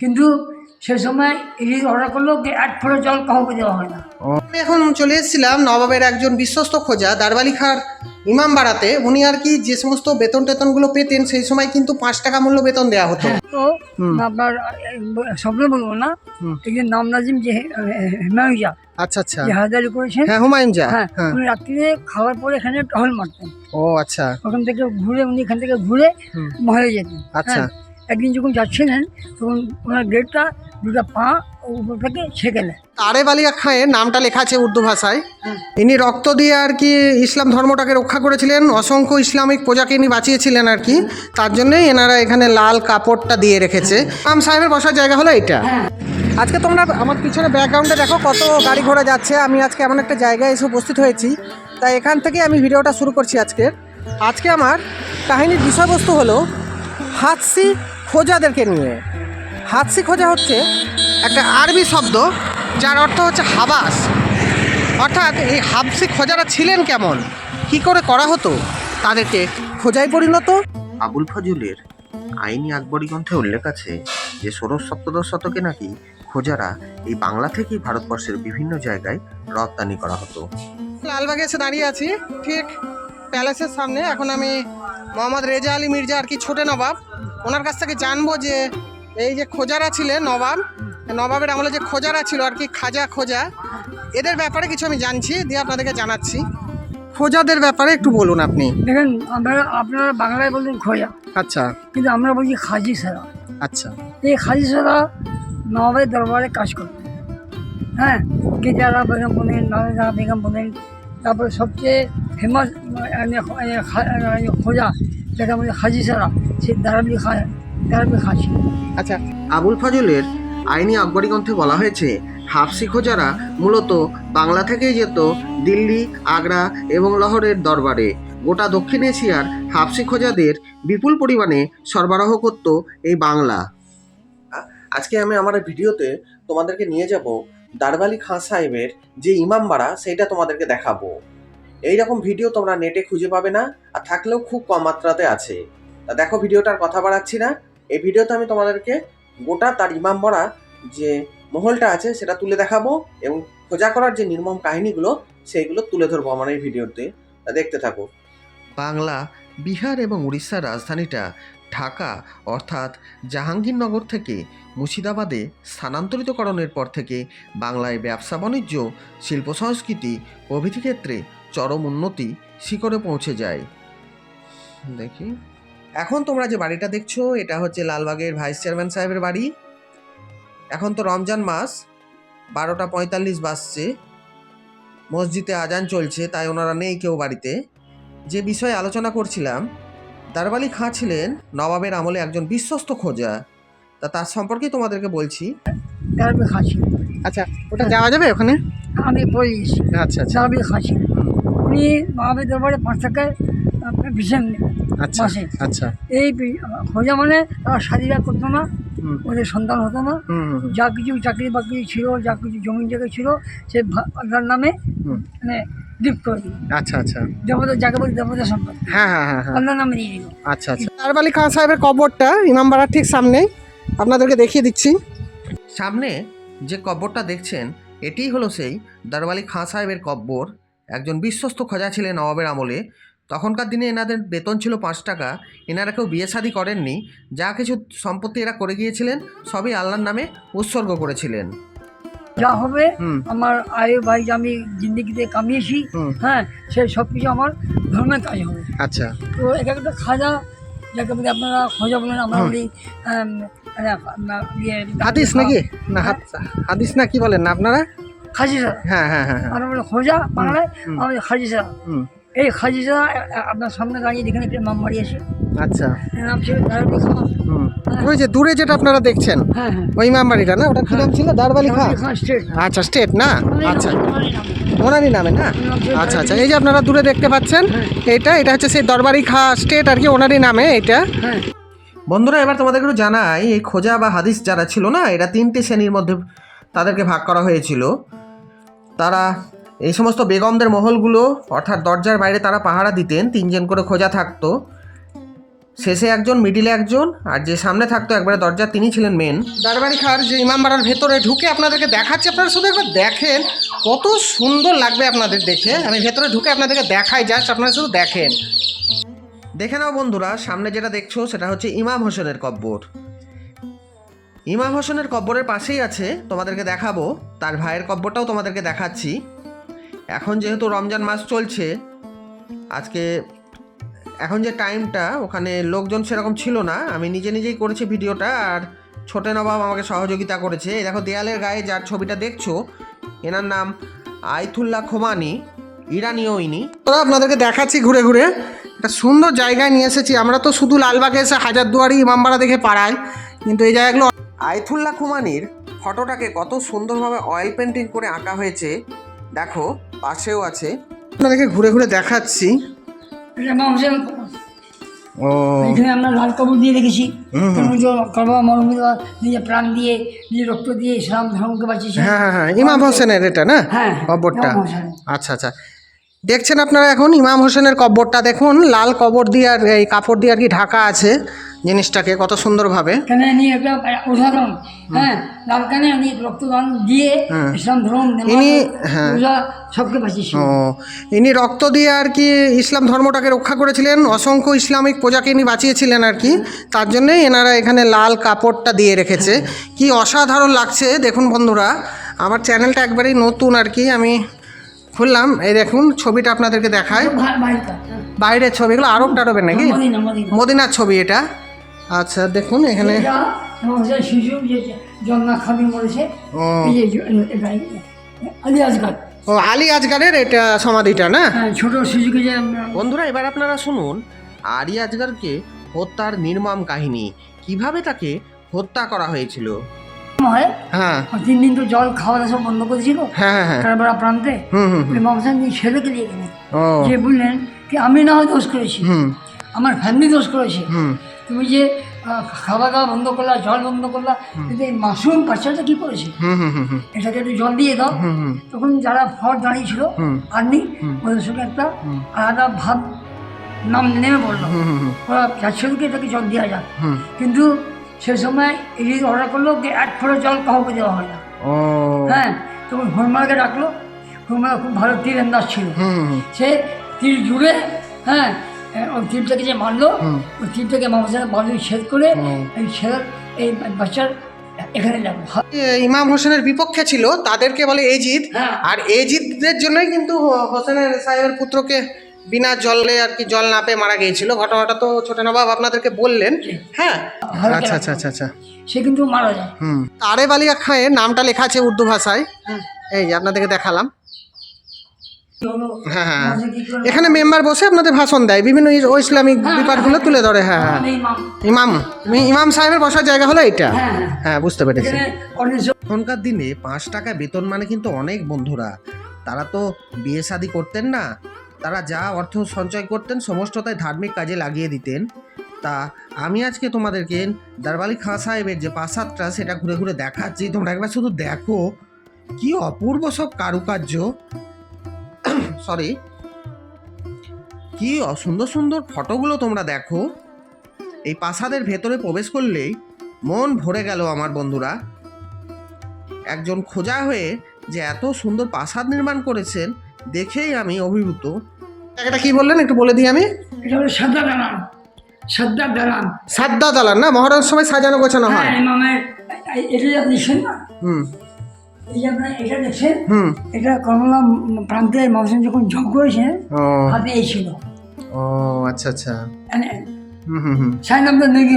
কিন্তু সে সময় ED order করল যে এক ফোঁটা জল কাউকে দেওয়া হয় না। আমি এখন চলে এসেছিলাম নবাবের একজন বিশ্বস্ত খোঁজা দারবালি খার ইমাম বাড়াতে উনি আর কি যে সমস্ত বেতন টেতনগুলো পেতেন সেই সময় কিন্তু পাঁচ টাকা মূল্য বেতন দেওয়া হতো। তো আপনার স্বপ্ন বলব না। যে নাম নাজিম যে হেমায়ুজা আচ্ছা আচ্ছা। যে হাজারি করেছেন। হ্যাঁ হুমায়ুন যা হ্যাঁ হ্যাঁ। উনি রাত্রিরে খাওয়ার পরে এখানে টহল মারতেন। ও আচ্ছা। ওখান থেকে ঘুরে উনি এখান থেকে ঘুরে। মহলে যেতেন। আচ্ছা। হ্যাঁ। একদিন যখন যাচ্ছিলেন, তখন ওনার গেটটা দুটা পা উপর থেকে ছেঁকেলেন আরেব আলী খাঁয়ের নামটা লেখা আছে উর্দু ভাষায়। ইনি রক্ত দিয়ে আর কি ইসলাম ধর্মটাকে রক্ষা করেছিলেন, অসংখ্য ইসলামিক প্রজাকে ইনি বাঁচিয়েছিলেন আর কি। তার জন্যই এনারা এখানে লাল কাপড়টা দিয়ে রেখেছে। ইমাম সাহেবের বসার জায়গা হলো এটা আজকে তোমরা আমার পিছনে ব্যাকগ্রাউন্ডে দেখো কত গাড়ি ঘোড়া যাচ্ছে। আমি আজকে এমন একটা জায়গায় এসে উপস্থিত হয়েছি। তাই এখান থেকে আমি ভিডিওটা শুরু করছি আজকে। আজকে আমার কাহিনীর বিষয়বস্তু হলো হাতসি খোঁজাদেরকে নিয়ে। হাতসি খোঁজা হচ্ছে একটা আরবি শব্দ যার অর্থ হচ্ছে হাবাস। অর্থাৎ এই হাবসি খোঁজারা ছিলেন কেমন? কি করে করা হতো? তাদেরকে খোঁজাই পরিণত? আবুল ফজলের আইনি আকবরী গ্রন্থে উল্লেখ আছে যে ষোড়শ সপ্তদশ শতকে নাকি খোজারা এই বাংলা থেকেই ভারতবর্ষের বিভিন্ন জায়গায় রপ্তানি করা হতো। লালবাগে এসে দাঁড়িয়ে আছি ঠিক প্যালেসের সামনে। এখন আমি মোহাম্মদ রেজা আলী মির্জা আর কি ছোটে নবাব। ওনার কাছ থেকে জানব যে এই যে খোজারা ছিলেন নবাব নবাবের আমলে যে খোজারা ছিল আর কি খাজা খোজা এদের ব্যাপারে কিছু আমি জানছি দিয়ে আপনাদেরকে জানাচ্ছি। খোজাদের ব্যাপারে একটু বলুন আপনি। দেখেন আপনারা আপনারা বাংলায় বলছেন খোঁজা। আচ্ছা। কিন্তু আমরা বলছি খাজি সারা। আচ্ছা। এই খাজি সারা নবাবের দরবারে কাজ করতেন হ্যাঁ কেজারা বেগম বলেন নারায়ণা বেগম বলেন তারপরে সবচেয়ে ফেমাস খোঁজা। যেটা আমাদের হাজি সারা সে দারাবি খা দারাবি খাসি। আচ্ছা আবুল ফজলের আইনি আকবরী গ্রন্থে বলা হয়েছে, হাফসি খোজারা মূলত বাংলা থেকেই যেত দিল্লি, আগ্রা এবং লাহোরের দরবারে। গোটা দক্ষিণ এশিয়ার হাফসি খোজাদের বিপুল পরিমাণে সরবরাহ করত এই বাংলা। আজকে আমি আমার ভিডিওতে তোমাদেরকে নিয়ে যাব দারবালি খাঁ সাহেবের যে ইমামবাড়া, সেইটা তোমাদেরকে দেখাবো। এই রকম ভিডিও তোমরা নেটে খুঁজে পাবে না, আর থাকলেও খুব কম মাত্রাতে আছে। তা দেখো ভিডিওটার কথা বাড়াচ্ছি না। এই ভিডিওতে আমি তোমাদেরকে গোটা তার ইমামবাড়া যে মহলটা আছে সেটা তুলে দেখাবো এবং খোঁজা করার যে নির্মম কাহিনীগুলো, সেইগুলো তুলে ধরবো আমার এই ভিডিওতে তা। দেখতে থাকো। বাংলা, বিহার এবং উড়িষ্যার রাজধানীটা ঢাকা অর্থাৎ জাহাঙ্গীরনগর থেকে মুর্শিদাবাদে স্থানান্তরিতকরণের পর থেকে বাংলায় ব্যবসা বাণিজ্য শিল্প সংস্কৃতি প্রভৃতি ক্ষেত্রে চরম উন্নতি শিখরে পৌঁছে যায়। দেখি। এখন তোমরা যে বাড়িটা দেখছ এটা হচ্ছে লালবাগের ভাইস চেয়ারম্যান সাহেবের বাড়ি। এখন তো রমজান মাস বারোটা পঁয়তাল্লিশ বাজছে। মসজিদে আজান চলছে তাই ওনারা নেই কেউ বাড়িতে। যে বিষয়ে আলোচনা করছিলাম দারবালি খাঁ ছিলেন নবাবের আমলে একজন বিশ্বস্ত খোঁজা। তা তার সম্পর্কে তোমাদেরকে বলছি। আচ্ছা ওটা যাওয়া যাবে ওখানে? আমি গেছি আচ্ছা আচ্ছা। উনি মহাবীর দরবারে পাঁচ টাকায় ভীষণ আচ্ছা মাসে। আচ্ছা। এই খোঁজা মানে তারা শাদিরা করতো না ওদের সন্তান হতো না। যা কিছু চাকরি বাকরি ছিল যা কিছু জমি জায়গা ছিল সে আল্লাহর নামে মানে দিপ করে দিল। আচ্ছা আচ্ছা। দেবতা যাকে বলি দেবতা সম্পদ। হ্যাঁ হ্যাঁ হ্যাঁ হ্যাঁ। আল্লাহর নামে দিয়ে দিল। আচ্ছা আচ্ছা। দারবালি খান সাহেবের কবরটা ইমামবাড়ার ঠিক সামনেই আপনাদেরকে দেখিয়ে দিচ্ছি। সামনে যে কব্বরটা দেখছেন এটিই হলো সেই দারওয়ালি খাঁ সাহেবের কব্বর একজন বিশ্বস্ত খোঁজা ছিলেন নবাবের আমলে। তখনকার দিনে এনাদের বেতন ছিল পাঁচ টাকা। এনারা কেউ বিয়ে শাদি করেননি। যা কিছু সম্পত্তি এরা করে গিয়েছিলেন সবই আল্লাহর নামে উৎসর্গ করেছিলেন। যা হবে আমার আয় ভাই যা আমি জিন্দগিতে কামিয়েছি হ্যাঁ সে সব কিছু আমার ধর্মের কাজ হবে। আচ্ছা। তো এক একটা খাজা যাকে বলি আপনারা খোঁজা বলেন আমরা বলি ইয়ে, হাদিস নাকি? না হাদ- হাদিস না কি বলেন না আপনারা? খাজি সারা হ্যাঁ হ্যাঁ হ্যাঁ। হ্যাঁ আমরা বলি খোঁজা বাংলায়। আমি খাজি সারা হুম। এই খাজি সারা আপনার সামনে দাঁড়িয়ে যেখানে একটা নাম বাড়ি আছে। আচ্ছা। নাম ছিল দারুল খান হুম। ওই যে দূরে যেটা আপনারা দেখছেন হ্যাঁ হ্যাঁ। ওই ইমামবাড়িটা না? ওটা কি নাম ছিল? দারবালি স্টেট। আচ্ছা স্টেট না? আচ্ছা। ওনারই নামে। না? আচ্ছা আচ্ছা। এই যে আপনারা দূরে দেখতে পাচ্ছেন এটা এটা হচ্ছে সেই দরবারি খা স্টেট আর কি ওনারই নামে এটা। হ্যাঁ। বন্ধুরা এবার তোমাদেরকে একটু জানাই এই খোঁজা বা হাদিস যারা ছিল না এরা তিনটে শ্রেণির মধ্যে তাদেরকে ভাগ করা হয়েছিল। তারা এই সমস্ত বেগমদের মহলগুলো অর্থাৎ দরজার বাইরে তারা পাহারা দিতেন তিনজন করে খোঁজা থাকতো। শেষে একজন মিডিলে একজন আর যে সামনে থাকতো একবারে দরজা তিনি ছিলেন মেন দারবারি খার যে ইমামবাড়ার ভেতরে ঢুকে আপনাদেরকে দেখাচ্ছি আপনারা শুধু একবার দেখেন কত সুন্দর লাগবে আপনাদের দেখে। আমি ভেতরে ঢুকে আপনাদেরকে দেখাই জাস্ট আপনারা শুধু দেখেন। দেখে নাও বন্ধুরা সামনে যেটা দেখছ সেটা হচ্ছে ইমাম হোসেনের কব্বর। ইমাম হোসেনের কব্বরের পাশেই আছে, তোমাদেরকে দেখাবো। তার ভাইয়ের কব্বরটাও তোমাদেরকে দেখাচ্ছি। এখন যেহেতু রমজান মাস চলছে, আজকে, এখন যে টাইমটা ওখানে লোকজন সেরকম ছিল না। আমি নিজে নিজেই করেছি ভিডিওটা, আর ছোটে নবাব আমাকে সহযোগিতা করেছে। এই দেখো, দেয়ালের গায়ে যার ছবিটা দেখছ, এনার নাম আইথুল্লাহ খোমানি ইরানীয় ইনি। আপনাদেরকে দেখাচ্ছি ঘুরে ঘুরে। একটা সুন্দর জায়গায় নিয়ে এসেছি। আমরা তো শুধু লালবাগে এসে হাজারদুয়ারি ইমামবাড়া দেখে পাড়াই কিন্তু এই জায়গাগুলো আইথুল্লাহ খুমানির ফটোটাকে কত সুন্দরভাবে অয়েল পেন্টিং করে আঁকা হয়েছে দেখো পাশেও আছে। আপনাদেরকে ঘুরে ঘুরে দেখাচ্ছি। ও। এখানে আমরা লাল কাপড় দিয়ে প্রাণ দিয়ে নিজে রক্ত দিয়ে ইসলাম ধর্মকে বাঁচিয়েছে। হ্যাঁ হ্যাঁ হ্যাঁ। ইমাম হোসেনের এটা না? হ্যাঁ, কবরটা? আচ্ছা আচ্ছা। দেখছেন আপনারা এখন? ইমাম হোসেনের কবরটা দেখুন। লাল কবর দিয়ে আর এই কাপড় দিয়ে আর কি ঢাকা আছে জিনিসটাকে কত সুন্দরভাবে। উদাহরণ হ্যাঁ লাল কানে রক্তদান দিয়ে ইসলাম ধর্ম ইনি, হ্যাঁ। সবকে বাঁচিয়েছে। ও ইনি রক্ত দিয়ে আর কি ইসলাম ধর্মটাকে রক্ষা করেছিলেন। অসংখ্য ইসলামিক প্রজাকে ইনি বাঁচিয়েছিলেন আর কি। তার জন্যই এনারা এখানে লাল কাপড়টা দিয়ে রেখেছে। কি অসাধারণ লাগছে। দেখুন বন্ধুরা আমার চ্যানেলটা একবারেই নতুন আর কি। আমি খুললাম এই দেখুন ছবিটা আপনাদেরকে দেখায়। বাইরের ছবিগুলো আরব টারবের নাকি? Medina Medina. মদিনার ছবি এটা। আচ্ছা দেখুন এখানে। ও। আলী আলী আজগারের এটা সমাধিটা না? হ্যাঁ ছোট শিশুকে বন্ধুরা এবার আপনারা শুনুন আরি আজগারকে হত্যার নির্মম কাহিনী। কীভাবে তাকে হত্যা করা হয়েছিল? হয় হ্যাঁ। তিন দিন তো জল খাওয়া দাওয়া সব বন্ধ করেছিল হ্যাঁ হ্যাঁ হ্যাঁ। কারবারা প্রান্তে দিয়ে ছেলেকে দিয়ে গেলেন। যে বললেন কি আমি না হয় দোষ করেছি। আমার ফ্যামিলি দোষ করেছে। হুম। তুমি যে খাওয়া দাওয়া বন্ধ করলা জল বন্ধ করলা কিন্তু এই মাশরুম বাচ্চাটা কি করেছে হুম হুম হুম হুম। এটাকে একটু জল দিয়ে দাও। তখন যারা ফর দাঁড়িয়েছিল। আর্মি ওদের সঙ্গে একটা আলাদা ভাব নাম নেমে পড়ল। ওরা চাচ্ছিল কি এটাকে জল দেওয়া যাক। কিন্তু সে সময় এই অর্ডার করল যে এক ফোঁটা জল কাউকে দেওয়া হয় না। হ্যাঁ তখন হনুমানকে ডাকলো। হনুমান খুব ভালো তীর আন্দাজ ছিল। সে তীর জুড়ে হ্যাঁ ওই তীরটাকে যে মারলো ওই তীরটাকে মানুষের বালু ছেদ করে এই ছেদ এই বাচ্চার এখানে লাগল ইমাম হোসেনের বিপক্ষে ছিল তাদেরকে বলে এজিদ। হ্যাঁ। আর এজিদদের জন্যই কিন্তু হোসেনের সাহেবের পুত্রকে বিনা জলে আর কি জল না পেয়ে মারা গিয়েছিল। ঘটনাটা তো ছোট নবাব আপনাদেরকে বললেন। হ্যাঁ। আচ্ছা আচ্ছা আচ্ছা আচ্ছা। সে কিন্তু মারা যায়। হুম। আরে আলিয়া খাঁয়ের নামটা লেখা আছে উর্দু ভাষায়। হ্যাঁ। এই যে আপনাদেরকে দেখালাম। হ্যাঁ হ্যাঁ করল? এখানে মেম্বার বসে আপনাদের ভাষণ দেয়। বিভিন্ন ইসলামিক ব্যাপারগুলো তুলে ধরে হ্যাঁ হ্যাঁ। ইমাম। ইমাম। সাহেবের বসার জায়গা হলো এইটা। হ্যাঁ হ্যাঁ। হ্যাঁ বুঝতে পেরেছি। এখনকার দিনে পাঁচ টাকা বেতন মানে কিন্তু অনেক বন্ধুরা। তারা তো বিয়ে শাদি করতেন না। তারা যা অর্থ সঞ্চয় করতেন সমস্তটাই ধার্মিক কাজে লাগিয়ে দিতেন। তা আমি আজকে তোমাদেরকে দারবালি খাঁ সাহেবের যে প্রাসাদটা সেটা ঘুরে ঘুরে দেখাচ্ছি। তোমরা একবার শুধু দেখো। কি অপূর্ব সব কারুকার্য। সরি। কি সুন্দর সুন্দর ফটোগুলো তোমরা দেখো। এই প্রাসাদের ভেতরে প্রবেশ করলেই মন ভরে গেল আমার বন্ধুরা। একজন খোঁজা হয়ে যে এত সুন্দর প্রাসাদ নির্মাণ করেছেন দেখেই আমি অভিভূত। জায়গাটা কি বললেন? একটু বলে দিই আমি। এটা হলো সাদ্দা দালান। সাদ্দা দালান। সাদ্দা দালান না? মহারাজ সময় সাজানো গোছানো হ্যাঁ। হয় ইমামের এটা আপনি হুম। এই আপনার এটা দেখছেন? হুম। এটা কমলা প্রান্তে যখন হাতে এই ছিল। ও আচ্ছা আচ্ছা। হুম হুম হুম। সাইন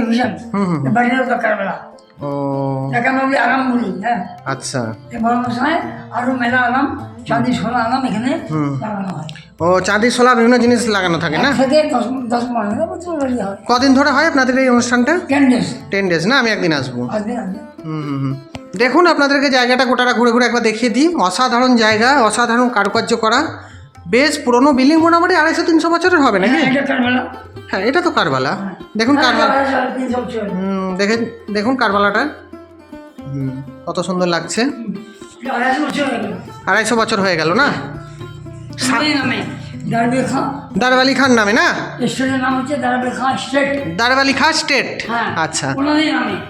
হুসেন হুম হুম বাড়ির দরকার বেলা ও। বলি আরাম বলি হ্যাঁ। আচ্ছা। এই বড় মশাই আরও মেলা আলাম চাঁদি সোনা আলাম এখানে লাগানো হয়। ও চাঁদি সোলা বিভিন্ন জিনিস লাগানো থাকে না? থেকে দশ দশ পনেরো বছর হয়। কদিন ধরে হয় আপনাদের এই অনুষ্ঠানটা? টেন ডেজ টেন ডেজ না? আমি একদিন আসব। হুম হুম হুম। দেখুন আপনাদেরকে জায়গাটা গোটাটা ঘুরে ঘুরে একবার দেখিয়ে দিই। অসাধারণ জায়গা অসাধারণ কারুকার্য করা। বেশ পুরনো বিল্ডিং মোটামুটি আড়াইশো তিনশো বছরের হবে নাকি? হ্যাঁ, এটা হ্যাঁ তো কারবালা। দেখুন হ্যাঁ, কারবালা দেখে দেখুন কারবালাটা। হুম, কত সুন্দর লাগছে। আড়াইশো বছর হয়ে গেল না? দারবালি খান নামে না? স্টেটের নাম হচ্ছে দারবে খাঁ স্টেট। দারবালি খান স্টেট? হ্যাঁ আচ্ছা।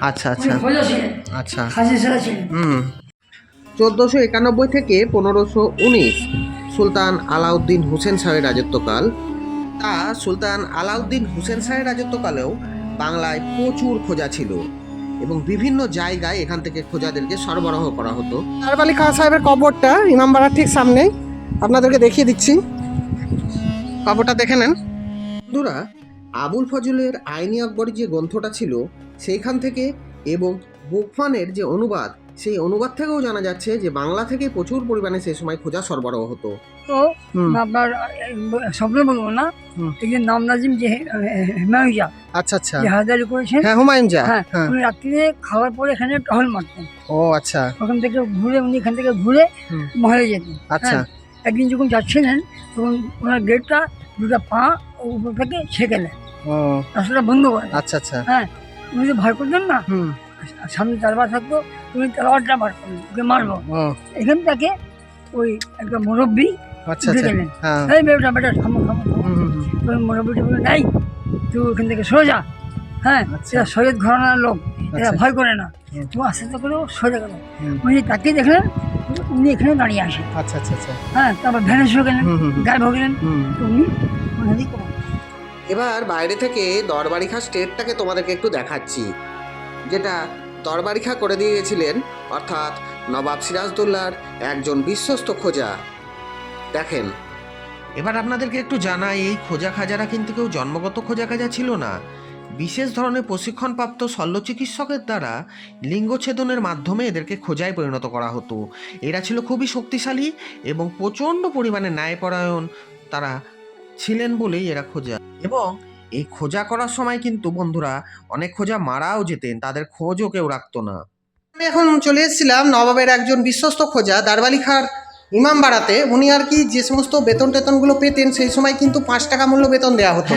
আচ্ছা আচ্ছা। আচ্ছা। হুম। চোদ্দোশো একানব্বই থেকে পনেরোশো উনিশ সুলতান আলাউদ্দিন হুসেন শাহের রাজত্বকাল। তা সুলতান আলাউদ্দিন হুসেন শাহের রাজত্বকালেও বাংলায় প্রচুর খোঁজা ছিল। এবং বিভিন্ন জায়গায় এখান থেকে খোঁজাদেরকে সরবরাহ করা হতো। দারবালি খাঁ সাহেবের কবরটা ইমামবাড়ার ঠিক সামনে আপনাদেরকে দেখিয়ে দিচ্ছি। কবরটা দেখে নেন। বন্ধুরা আবুল ফজলের আইনি আকবর যে গ্রন্থটা ছিল সেইখান থেকে এবং বুকফানের যে অনুবাদ সেই অনুবাদ থেকেও জানা যাচ্ছে যে বাংলা থেকে প্রচুর পরিমাণে সেই সময় খোঁজা সরবরাহ হতো। তো আপনার স্বপ্ন বলব না। এই যে নাম নাজিম যে হিমায়ুজা আচ্ছা আচ্ছা। যে হাজারি করেছেন? হ্যাঁ হুমায়ুন যা হ্যাঁ হ্যাঁ। উনি রাত্রিরে খাওয়ার পরে এখানে টহল মারতেন। ও আচ্ছা। ওখান থেকে ঘুরে উনি এখান থেকে ঘুরে। মহলে যেতেন আচ্ছা। হ্যাঁ। একদিন যখন যাচ্ছিলেন তখন ওনার গেটটা দুটো পা উপর থেকে ছেঁকে ও। রাস্তাটা বন্ধ করে আচ্ছা আচ্ছা। হ্যাঁ উনি তো ভয় করতেন না। হুম। সামনে তারবার থাকতো উনি তারবারটা বার করলেন ওকে মারবো। এখান থেকে ওই একটা মুরব্বী আচ্ছা আচ্ছা। হ্যাঁ। এই বেটা বেটা থামো থামো। ওই মুরব্বীটা বলে নাই তুই ওখান থেকে সরে যা। হ্যাঁ আচ্ছা। এরা সৈয়দ ঘরানার লোক এরা আচ্ছা। ভয় করে না। তুমি আস্তে আস্তে করে সরে গেল। উনি তাকে দেখলেন উনি এখানে দাঁড়িয়ে আসেন আচ্ছা আচ্ছা আচ্ছা। হ্যাঁ তারপর ভ্যানেশ হয়ে গেলেন। গায়েব হয়ে গেলেন তো উনি এবার বাইরে থেকে দরবারি খাস স্টেটটাকে তোমাদেরকে একটু দেখাচ্ছি। যেটা তরবারিখা করে দিয়ে গেছিলেন অর্থাৎ নবাব সিরাজদৌল্লার একজন বিশ্বস্ত খোঁজা। দেখেন। এবার আপনাদেরকে একটু জানাই, এই খোঁজা খাজারা কিন্তু কেউ জন্মগত খোঁজা খাজা ছিল না। বিশেষ ধরনের প্রশিক্ষণপ্রাপ্ত শল্য চিকিৎসকের দ্বারা লিঙ্গছেদনের মাধ্যমে এদেরকে খোঁজায় পরিণত করা হতো। এরা ছিল খুবই শক্তিশালী এবং প্রচণ্ড পরিমাণে ন্যায়পরায়ণ তারা ছিলেন বলেই এরা খোঁজা। এবং এই খোঁজা করার সময় কিন্তু বন্ধুরা অনেক খোঁজা মারাও যেতেন তাদের খোঁজও কেউ রাখতো না। আমি এখন চলে এসেছিলাম নবাবের একজন বিশ্বস্ত খোঁজা দারবালি খার ইমাম বাড়াতে উনি আর কি যে সমস্ত বেতন টেতনগুলো পেতেন সেই সময় কিন্তু পাঁচ টাকা মূল্য বেতন দেওয়া হতো।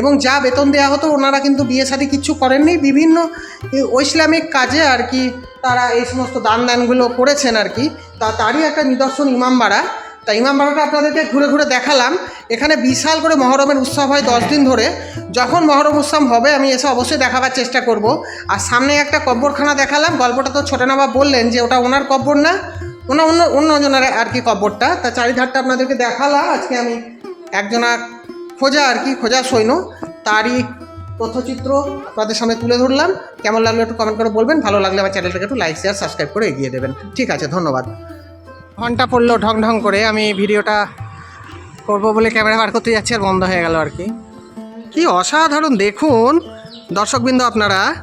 এবং যা বেতন দেওয়া হতো ওনারা কিন্তু বিয়ে শাদী কিচ্ছু করেননি। বিভিন্ন ইসলামিক কাজে আর কি তারা এই সমস্ত দান দানগুলো করেছেন আর কি। তা তারই একটা নিদর্শন ইমামবাড়া তা ইমামবাড়াটা আপনাদেরকে ঘুরে ঘুরে দেখালাম। এখানে বিশাল করে মহরমের উৎসব হয় দশ দিন ধরে। যখন মহরম উৎসব হবে, আমি এসে অবশ্যই দেখাবার চেষ্টা করব। আর সামনে একটা কব্বরখানা দেখালাম। গল্পটা তো ছোট নবাব বললেন যে, ওটা ওনার কব্বর না? ওনা অন্য অন্যজনের আর কি কব্বরটা। তা চারিধারটা আপনাদেরকে দেখালাম। আজকে আমি একজনা খোঁজা আর কি, খোঁজা সৈন্য। তারই তথ্যচিত্র আপনাদের সামনে তুলে ধরলাম। কেমন লাগল একটু কমেন্ট করে বলবেন। ভালো লাগলে আমার চ্যানেলটাকে একটু লাইক শেয়ার সাবস্ক্রাইব করে এগিয়ে দেবেন। ঠিক আছে, ধন্যবাদ। ঘণ্টা পড়ল ঢং ঢং করে, আমি ভিডিওটা করব বলে ক্যামেরা বার করতে যাচ্ছি আর বন্ধ হয়ে গেল আর কি। কি অসাধারণ, দেখুন, দর্শকবৃন্দ আপনারা।